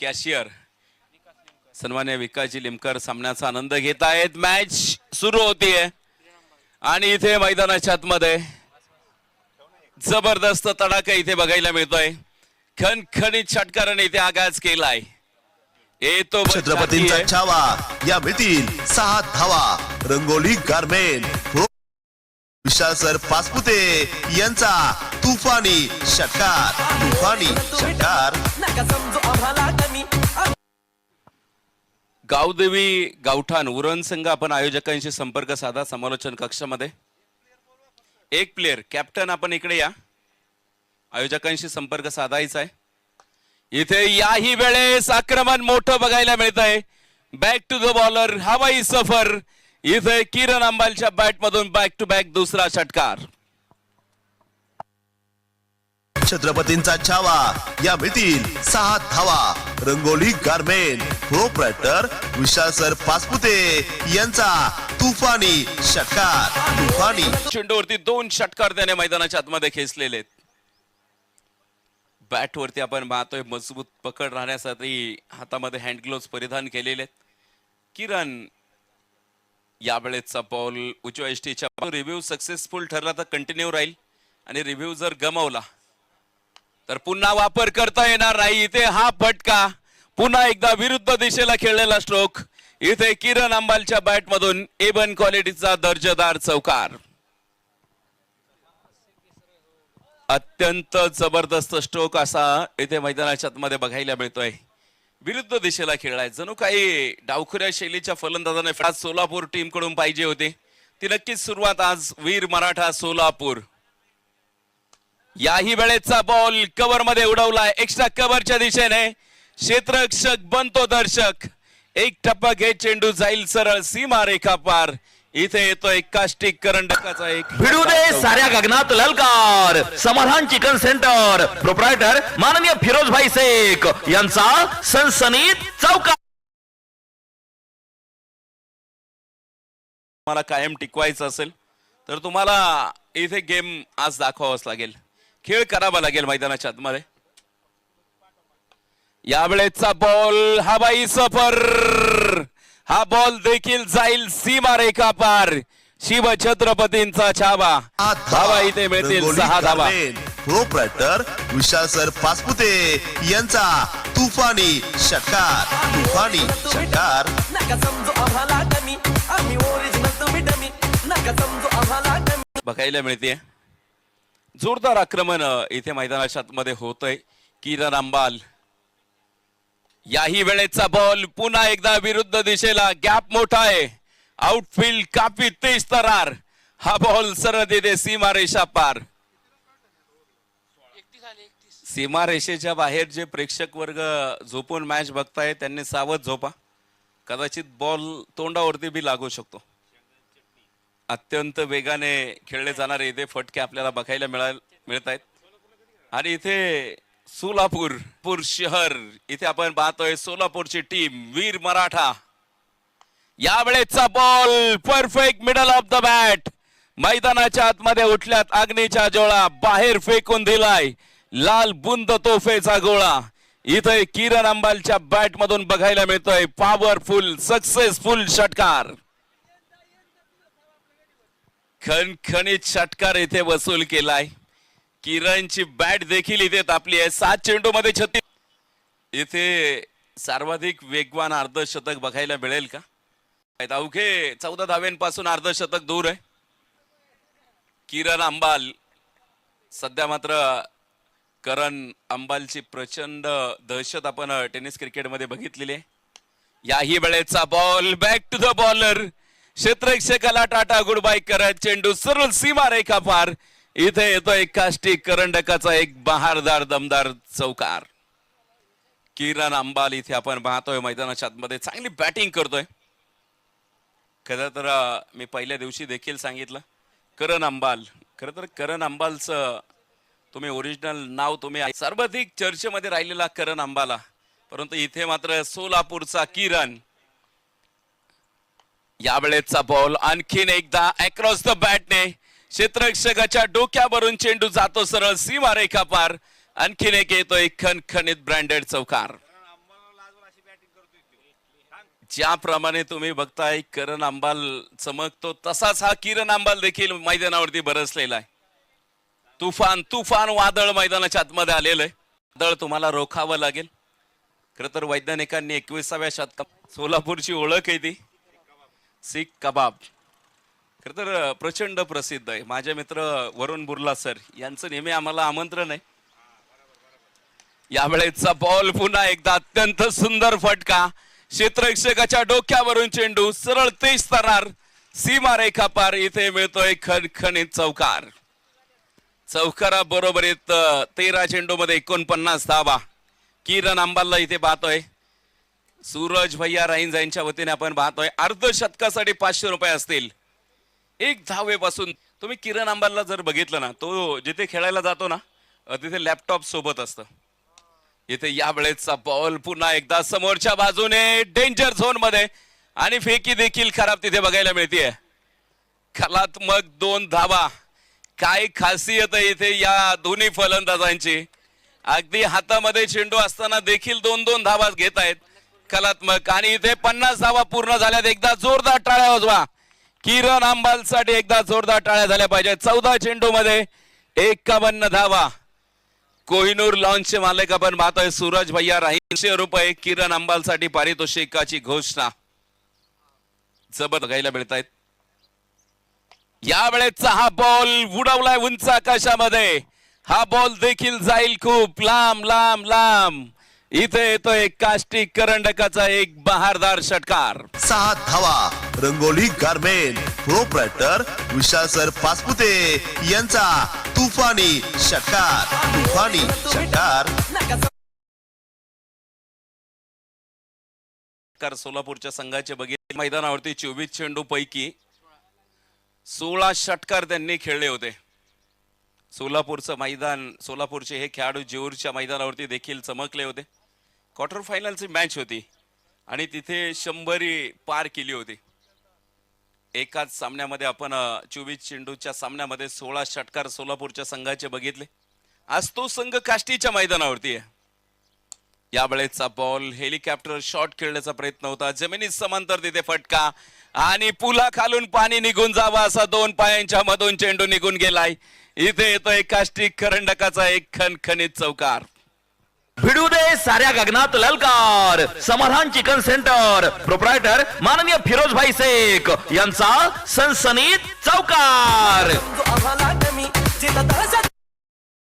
Cashier. सन्मान्य विकासजी लिमकर सामन्याचा आनंद घेत आहेत. मॅच सुरू होतीये. आणि इथे मैदानाच्या आतमध्ये जबरदस्त तडाखा इथे बघायला मिळतोय. खणखणीत षटकाराने इथे आगाज केलाय. येतो छत्रपतींचा छावा. या मिळतील सहा धावा. रंगोली गारमेंट विशाल सर पासपुते यांचा तुफानी षटकार तुफानी षटकार. गावदेवी गावठाण उरण संघ आपण आयोजकांशी संपर्क साधा समालोचन कक्षामध्ये. एक प्लेअर कॅप्टन आपण इकडे या. आयोजकांशी संपर्क साधायचा आहे. इथे याही वेळेस आक्रमण मोठं बघायला मिळत आहे बॅक टू द बॉलर हवाई सफर. इथे किरण अंबालच्या बॅट मधून बॅक टू बॅक दुसरा षटकार. छत्रपतींचा छावा या मिळतील सहा धावा. Rangoli garment proprietor Vishal sir Paspute यांचा तुफानी षटकार. तुफानी. चेंडूवरती दोन षटकार त्याने मैदानाच्या आतमध्ये खेचलेले बॅटवरती आपण पाहतोय मजबूत पकड राहण्यासाठी हातामध्ये हँड ग्लोव्ह परिधान केलेले किरण यावेळेचा बॉल उजव्या एसटीच्या रिव्ह्यू सक्सेसफुल ठरला तर कंटिन्यू राहील. आणि रिव्ह्यू जर गमावला तर पुन्हा वापर करता येणार नाही. इथे हा फटका. पुन्हा एकदा विरुद्ध दिशेला खेळलेला स्ट्रोक इथे किरण अंबालच्या बॅट मधून एवन क्वालिटीचा दर्जेदार चौकार. अत्यंत जबरदस्त स्ट्रोक असा इथे मैदानाच्या आतमध्ये बघायला मिळतोय. विरुद्ध दिशेला खेळलाय जणू काही डावखुऱ्या शैलीच्या फलंदाजाने आज सोलापूर टीमकडून पाहिजे होते. ती नक्कीच सुरुवात आज वीर मराठा सोलापूर. याही वेळेचा बॉल कव्हरमध्ये उडवलाय. एक्स्ट्रा कव्हरच्या दिशेने क्षेत्ररक्षक बनतो दर्शक. एक टप्पा घेत चेंडू जाईल सरळ. सीमा रेखा पार. इथे येतोय काष्टिक करंडकाचा एक भिडू दे साऱ्या गगनात ललकार. समाधान चिकन सेंटर. प्रोप्रायटर माननीय फिरोजभाई शेख यांचा सनसनीत चौका. तुम्हाला कायम टिकवायचं असेल तर तुम्हाला इथे गेम आज दाखवावाच लागेल. खेळ करावा लागेल मैदानाच्या आतमध्ये. यावेळेचा बॉल हवाई सफर. हा बॉल देखील जाईल सीमा रेखा पार. शिव छत्रपतींचा छावा. धावा इथे मिळतील सहा धावा. प्रोप्रायटर विशाल सर पासपुते यांचा तुफानी षटकार. तुफानी षटकार. बघायला मिळते. जोरदार आक्रमण इथे मैदानाच्या आतमध्ये होतंय. किरण अंबाल. याही वेळेचा बॉल पुन्हा एकदा विरुद्ध दिशेला गॅप मोठा आहे. आउटफील्ड काफी तेज तरार. हा बॉल सरळ देते सीमा रेषा पार. सीमा रेषेच्या बाहेर जे प्रेक्षक वर्ग झोपून मॅच बघताय त्यांनी सावध झोपा. कदाचित बॉल तोंडावरती बी लागू शकतो. अत्यंत वेगाने खेळले जाणारे इथे फटके आपल्याला बघायला मिळाल मिळत आहेत आणि इथे सोलापूर पूर शहर. इथे आपण पाहतोय सोलापूरची team Veer Maratha. यावेळेचा ball perfect middle of the bat मैदानाच्या आतमध्ये उठल्यात अग्नीच्या जोळा बाहेर फेकून दिलाय. लाल बुंद तोफेचा गोळा. इथे किरण अंबालच्या बॅट मधून बघायला मिळतोय पॉवरफुल सक्सेसफुल षटकार. खणखणीत षटकार इथे वसूल केलाय. किरणची बॅट देखील इथे तापली आहे. सात चेंडू मध्ये छत्तीस. इथे सर्वाधिक वेगवान अर्धशतक बघायला मिळेल का? अवघे चौदा धाव्यांपासून अर्धशतक दूर आहे. किरण अंबाल सध्या मात्र करण अंबालची प्रचंड दहशत आपण टेनिस क्रिकेटमध्ये बघितलेली आहे. याही वेळेचा ball back to the bowler क्षेत्रक्षकाला tata goodbye करत चेंडू सरळ सीमा रेखा पार. इथे येतोय काष्टिक करंडकाचा एक बहारदार दमदार चौकार. किरण अंबाल इथे आपण पाहतोय मैदानाच्या आतमध्ये चांगली बॅटिंग करतोय. खरं तर मी पहिल्या दिवशी देखील सांगितलं करण अंबाल. खरं तर करण अंबालचं तुम्ही ओरिजिनल नाव तुम्ही सर्वाधिक चर्चेमध्ये राहिलेला करण अंबाला. परंतु इथे मात्र सोलापूरचा किरण. यावेळेचा बॉल आणखीन एकदा अक्रॉस द बॅटने क्षेत्ररक्षकाच्या डोक्यावरून चेंडू जातो सरळ सीमा रेखा पार. आणखीन एक येतोय खणखणीत ब्रँडेड चौकार. ज्याप्रमाणे तुम्ही बघताय करण आंबाल चमकतो. तसाच हा किरण आंबाल देखील मैदानावरती बरसलेला आहे. तुफान तुफान वादळ मैदानाच्या आतमध्ये आलेलं आहे. वादळ तुम्हाला रोखावं लागेल. खरं तर वैज्ञानिकांनी एकविसाव्या शतकात सोलापूरची ओळख आहे ती. सीख कबाब. खरं तर प्रचंड प्रसिद्ध आहे. माझे मित्र वरुण बुर्ला सर यांचं नेहमी आम्हाला आमंत्रण आहे. यावेळेचा बॉल पुन्हा एकदा अत्यंत सुंदर फटका. क्षेत्ररक्षकाच्या डोक्यावरून चेंडू सरळ तेज तरार सीमा रेखा पार इथे मिळतोय खणखणीत चौकार. चौकारा बरोबरीत तेरा चेंडू मध्ये एकोणपन्नास धावा. किरण आंबालला इथे पाहतोय. सूरज भैया राईंज यांच्या वतीने आपण पाहतोय. अर्धशतकासाठी पाचशे रुपये असतील. एक धावेपासून तुम्ही किरण आंबालला जर बघितलं ना तो जिथे खेळायला जातो ना तिथे लॅपटॉप सोबत असतं. इथे या वेळेचा बॉल पुन्हा एकदा समोरच्या बाजूने डेंजर झोनमध्ये. आणि फेकी देखील खराब तिथे बघायला मिळतीये. कलात्मक दोन धावा. काय खासियत आहे इथे या दोन्ही फलंदाजांची. अगदी हातामध्ये चेंडू असताना देखील दोन दोन धावा घेत आहेत. कलात्मक आणि इथे पन्नास धावा पूर्ण झाल्यात. एकदा जोरदार टाळ्या वाजवा. किरण आंबालसाठी एकदा जोरदार टाळ्या झाल्या पाहिजे चौदा चेंडू मध्ये एकावन्न धावा. कोहिनूर लॉन्चचे मालक आपण पाहतोय. सूरज भैया राहीशे रुपये किरण अंबालसाठी पारितोषिकाची घोषणा. जबर बघायला मिळतायत. यावेळेचा या हा बॉल उडवलाय उंच आकाशामध्ये. हा बॉल देखील जाईल खूप. लांब लांब लांब. इथे येतोय काष्टी करंडकाचा एक बहारदार षटकार. सहा धावा Rangoli garment proprietor Vishal sir Paspute यांचा तुफानी षटकार तुफानी षटकार. कार सोलापूरच्या संघाचे बघितले मैदानावरती चोवीस चेंडू पैकी सोळा षटकार त्यांनी खेळले होते. सोलापूरचं मैदान सोलापूरचे हे खेळाडू जेऊरच्या मैदानावरती देखील चमकले होते. क्वार्टर फायनलची मॅच होती आणि तिथे शंभरी पार केली होती. एकाच सामन्यामध्ये आपण चोवीस चेंडूच्या सामन्यामध्ये सोळा षटकार सोलापूरच्या संघाचे बघितले. आज तो संघ काष्टीच्या मैदानावरती आहे. यावेळेचा बॉल हेलिकॉप्टर शॉट खेळण्याचा प्रयत्न होता. जमिनीत समांतर तिथे फटका आणि पुला खालून पाणी निघून जावा असा दोन पायांच्या मधून चेंडू निघून गेलाय. इथे येतोय काष्टी करंडकाचा एक खणखणीत चौकार. भिडू दे साऱ्या गगनात ललकार. समाधान चिकन सेंटर. प्रोप्रायटर माननीय फिरोजभाई शेख यांचा सनसनीत चौकार.